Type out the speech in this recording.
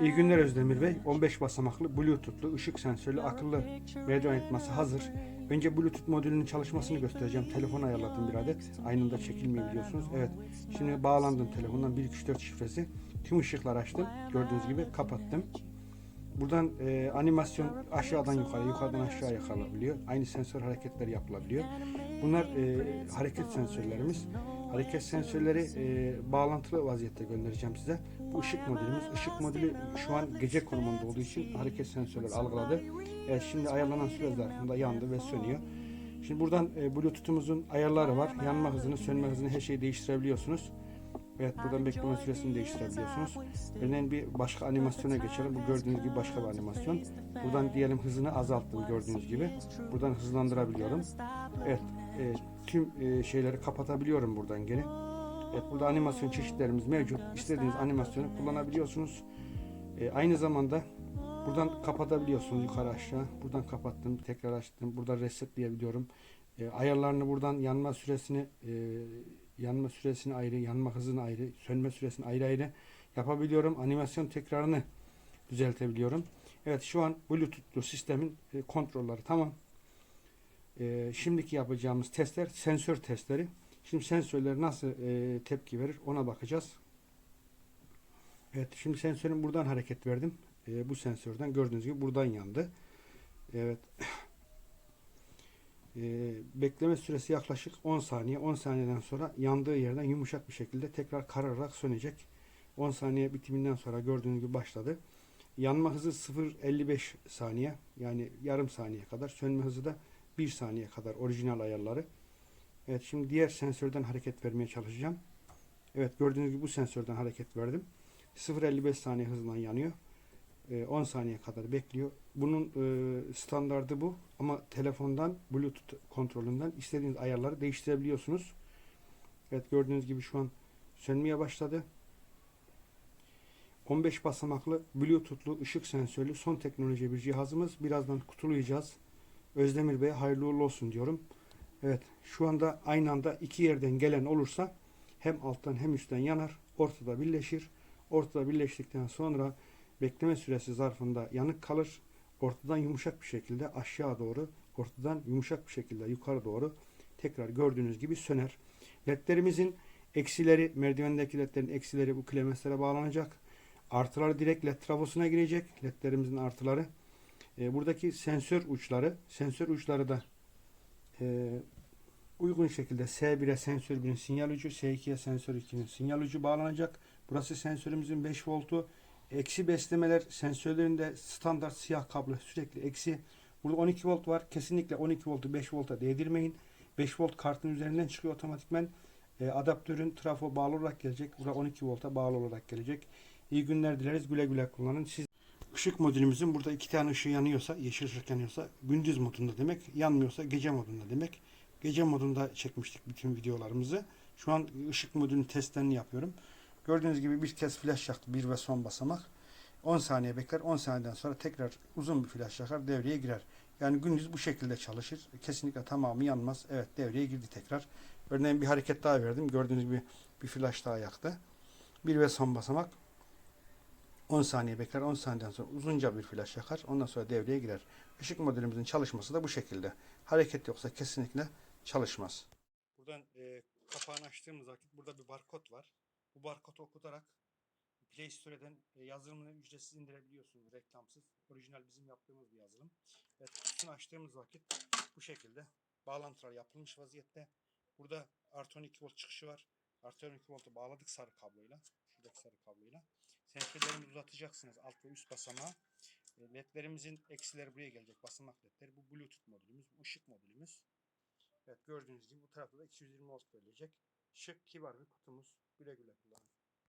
İyi günler Özdemir Bey. 15 basamaklı Bluetooth'lu ışık sensörlü akıllı merdiven etması hazır. Önce Bluetooth modülünün çalışmasını göstereceğim. Telefon ayarladım bir adet. Aynında çekilmiyor biliyorsunuz. Evet. Şimdi bağlandım telefondan 1 2 3 4 şifresi. Tüm ışıklar açtım. Gördüğünüz gibi kapattım. Buradan e, animasyon aşağıdan yukarı, yukarıdan aşağı yakalabiliyor. Aynı sensör hareketleri yapılabiliyor. Bunlar e, hareket sensörlerimiz. Hareket sensörleri e, bağlantılı vaziyette göndereceğim size. Bu ışık modülümüz. Işık modülü şu an gece konumunda olduğu için hareket sensörleri algıladı. Evet şimdi ayarlanan süre zarfında yandı ve sönüyor. Şimdi buradan e, Bluetooth'umuzun ayarları var. Yanma hızını, sönme hızını her şeyi değiştirebiliyorsunuz. Evet buradan bekleme süresini değiştirebiliyorsunuz. Örneğin bir başka animasyona geçelim. Bu gördüğünüz gibi başka bir animasyon. Buradan diyelim hızını azalttım gördüğünüz gibi. Buradan hızlandırabiliyorum. Evet e, tüm e, şeyleri kapatabiliyorum buradan geri. Evet burada animasyon çeşitlerimiz mevcut. İstediğiniz animasyonu kullanabiliyorsunuz. E, aynı zamanda buradan kapatabiliyorsunuz yukarı aşağı. Buradan kapattım, tekrar açtım. Burada resetleyebiliyorum. E, ayarlarını buradan yanma süresini e, yanma süresini ayrı, yanma hızını ayrı, sönme süresini ayrı ayrı yapabiliyorum. Animasyon tekrarını düzeltebiliyorum. Evet şu an Bluetooth'lu sistemin e, kontrolleri tamam. E, şimdiki yapacağımız testler sensör testleri. Şimdi sensörler nasıl e, tepki verir ona bakacağız. Evet şimdi sensörün buradan hareket verdim. E, bu sensörden gördüğünüz gibi buradan yandı. Evet. E, bekleme süresi yaklaşık 10 saniye. 10 saniyeden sonra yandığı yerden yumuşak bir şekilde tekrar kararak sönecek. 10 saniye bitiminden sonra gördüğünüz gibi başladı. Yanma hızı 0.55 saniye yani yarım saniye kadar. Sönme hızı da 1 saniye kadar orijinal ayarları. Evet şimdi diğer sensörden hareket vermeye çalışacağım. Evet gördüğünüz gibi bu sensörden hareket verdim. 0.55 saniye hızla yanıyor. Ee, 10 saniye kadar bekliyor. Bunun e, standardı bu ama telefondan Bluetooth kontrolünden istediğiniz ayarları değiştirebiliyorsunuz. Evet gördüğünüz gibi şu an sönmeye başladı. 15 basamaklı Bluetooth'lu ışık sensörlü son teknoloji bir cihazımız. Birazdan kutulayacağız. Özdemir Bey hayırlı uğurlu olsun diyorum. Evet şu anda aynı anda iki yerden gelen olursa hem alttan hem üstten yanar. Ortada birleşir. Ortada birleştikten sonra bekleme süresi zarfında yanık kalır. Ortadan yumuşak bir şekilde aşağı doğru, ortadan yumuşak bir şekilde yukarı doğru tekrar gördüğünüz gibi söner. LED'lerimizin eksileri, merdivendeki LED'lerin eksileri bu klemeslere bağlanacak. Artıları direkt LED trafosuna girecek. LED'lerimizin artıları. E, buradaki sensör uçları, sensör uçları da e, uygun şekilde S1'e sensör 1'in sinyal ucu, S2'ye sensör 2'nin sinyal ucu bağlanacak. Burası sensörümüzün 5 voltu. Eksi beslemeler sensörlerinde standart siyah kablo sürekli eksi. Burada 12 volt var. Kesinlikle 12 voltu 5 volta değdirmeyin. 5 volt kartın üzerinden çıkıyor otomatikmen. E, adaptörün trafo bağlı olarak gelecek. Burada 12 volta bağlı olarak gelecek. İyi günler dileriz. Güle güle kullanın. Siz Işık modülümüzün burada iki tane ışığı yanıyorsa, yeşil ışık yanıyorsa gündüz modunda demek, yanmıyorsa gece modunda demek. Gece modunda çekmiştik bütün videolarımızı. Şu an ışık modülünün testlerini yapıyorum. Gördüğünüz gibi bir kez flash yaktı bir ve son basamak. 10 saniye bekler. 10 saniyeden sonra tekrar uzun bir flash yakar devreye girer. Yani gündüz bu şekilde çalışır. Kesinlikle tamamı yanmaz. Evet devreye girdi tekrar. Örneğin bir hareket daha verdim. Gördüğünüz gibi bir flash daha yaktı. Bir ve son basamak. 10 saniye bekler. 10 saniyeden sonra uzunca bir flash yakar. Ondan sonra devreye girer. Işık modelimizin çalışması da bu şekilde. Hareket yoksa kesinlikle çalışmaz. Buradan e, kapağını açtığımız vakit burada bir barkod var. Bu barkodu okutarak Play Store'den e, yazılımını ücretsiz indirebiliyorsunuz reklamsız. Orijinal bizim yaptığımız bir yazılım. Evet, kutusunu açtığımız vakit bu şekilde bağlantılar yapılmış vaziyette. Burada artı 12 volt çıkışı var. Artı 12 voltu bağladık sarı kabloyla. Şuradaki sarı kabloyla. Sensörlerimizi uzatacaksınız alt ve üst basamağa. E, LED'lerimizin eksileri buraya gelecek. Basamak LED'leri. Bu Bluetooth modülümüz. Bu ışık modülümüz. Evet gördüğünüz gibi bu tarafta da 220 volt verilecek. Şık kibar bir kutumuz. Güle güle kullanın.